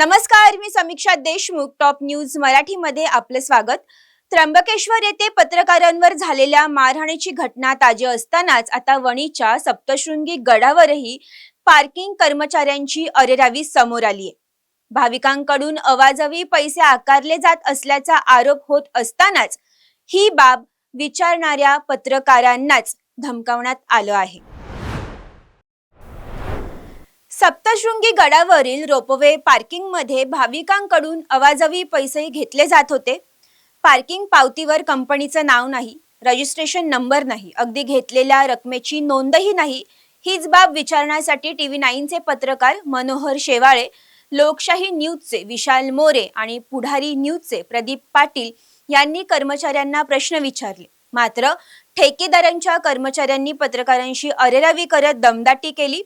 नमस्कार मी Samiksha Deshmukh top news मराठीमध्ये आपलं स्वागत. त्र्यंबकेश्वर येथे पत्रकारांवर झालेल्या मारहाणीची घटना ताजी असतानाच आता वणीच्या सप्तशृंगी गडावरही पार्किंग कर्मचाऱ्यांची अरेरावी समोर आली आहे. भाविकांकडून अवाजवी पैसे आकारले जात असल्याचा आरोप होत असतानाच ही बाब विचारणाऱ्या पत्रकारांनाच धमकावण्यात आलं आहे. सप्तशृंगी गडावरील रोपवे पार्किंगमध्ये भाविकांकडून अवाजवी पैसे घेतले जात होते. पार्किंग पावतीवर कंपनीचं नाव नाही रजिस्ट्रेशन नंबर नाही अगदी घेतलेल्या रकमेची नोंदही नाही. हीच बाब विचारण्यासाठी टीव्ही नाईनचे पत्रकार मनोहर शेवाळे लोकशाही न्यूजचे विशाल मोरे आणि पुढारी न्यूजचे प्रदीप पाटील यांनी कर्मचाऱ्यांना प्रश्न विचारले. मात्र ठेकेदारांच्या कर्मचाऱ्यांनी पत्रकारांशी अरेरावी करत दमदाटी केली.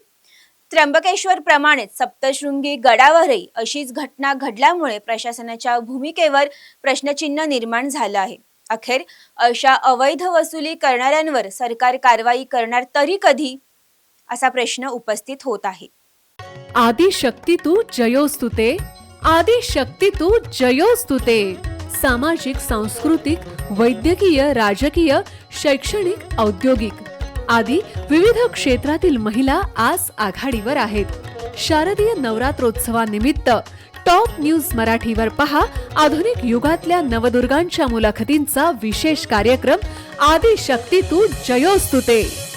त्र्यंबकेश्वर प्रमाणेच सप्तशृंगी गडावरही अशीच घटना घडल्यामुळे प्रशासनाच्या भूमिकेवर प्रश्नचिन्ह निर्माण झालं आहे. अखेर अशा अवैध वसुली करणाऱ्यांवर सरकार कारवाई करणार तरी कधी? असा प्रश्न उपस्थित होत आहे. आदिशक्ती तू जयोस्तुते आदिशक्ती तू जयोस्तुते. सामाजिक सांस्कृतिक वैद्यकीय राजकीय शैक्षणिक औद्योगिक. आदी विविध क्षेत्रातील महिला आज आघाडीवर आहेत. शारदीय नवरात्रोत्सवानिमित्त टॉप न्यूज मराठीवर पहा आधुनिक युगातल्या नवदुर्गांच्या मुलाखतींचा विशेष कार्यक्रम आदिशक्ती तू जयोस्तुते.